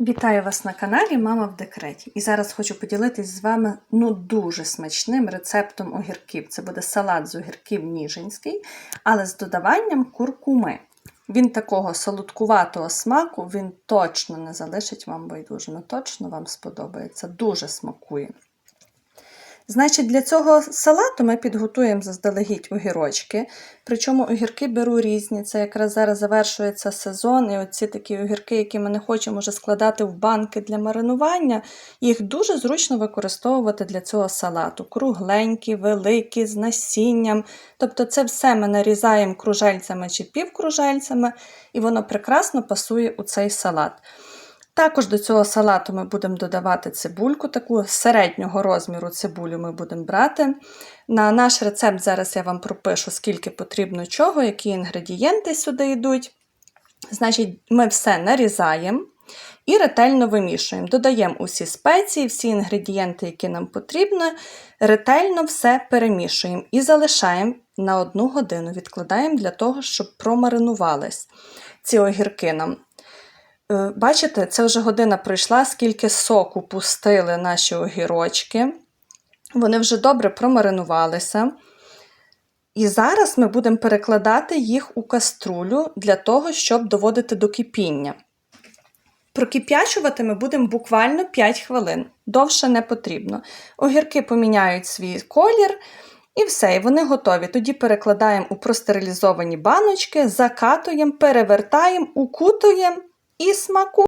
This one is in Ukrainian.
Вітаю вас на каналі Мама в декреті. І зараз хочу поділитись з вами ну дуже смачним рецептом огірків. Це буде салат з огірків ніжинський, але з додаванням куркуми. Він такого солодкуватого смаку, він точно не залишить вам байдужими, точно вам сподобається, дуже смакує. Значить, для цього салату ми підготуємо заздалегідь огірочки. Причому огірки беру різні. Це якраз зараз завершується сезон. І оці такі огірки, які ми не хочемо вже складати в банки для маринування, їх дуже зручно використовувати для цього салату. Кругленькі, великі, з насінням. Тобто це все ми нарізаємо кружельцями чи півкружельцями, і воно прекрасно пасує у цей салат. Також до цього салату ми будемо додавати цибульку, таку середнього розміру цибулю ми будемо брати. На наш рецепт зараз я вам пропишу, скільки потрібно чого, які інгредієнти сюди йдуть. Значить, ми все нарізаємо і ретельно вимішуємо. Додаємо усі спеції, всі інгредієнти, які нам потрібні, ретельно все перемішуємо і залишаємо на одну годину. Відкладаємо для того, щоб промаринувались ці огірки нам. Е, Бачите, це вже година пройшла, скільки соку пустили наші огірочки. Вони вже добре промаринувалися. І зараз ми будемо перекладати їх у каструлю для того, щоб доводити до кипіння. Прокип'ячувати ми будемо буквально 5 хвилин, довше не потрібно. Огірки поміняють свій колір. І все, і вони готові. Тоді перекладаємо у простерилізовані баночки, закатуємо, перевертаємо, укутуємо і смаку.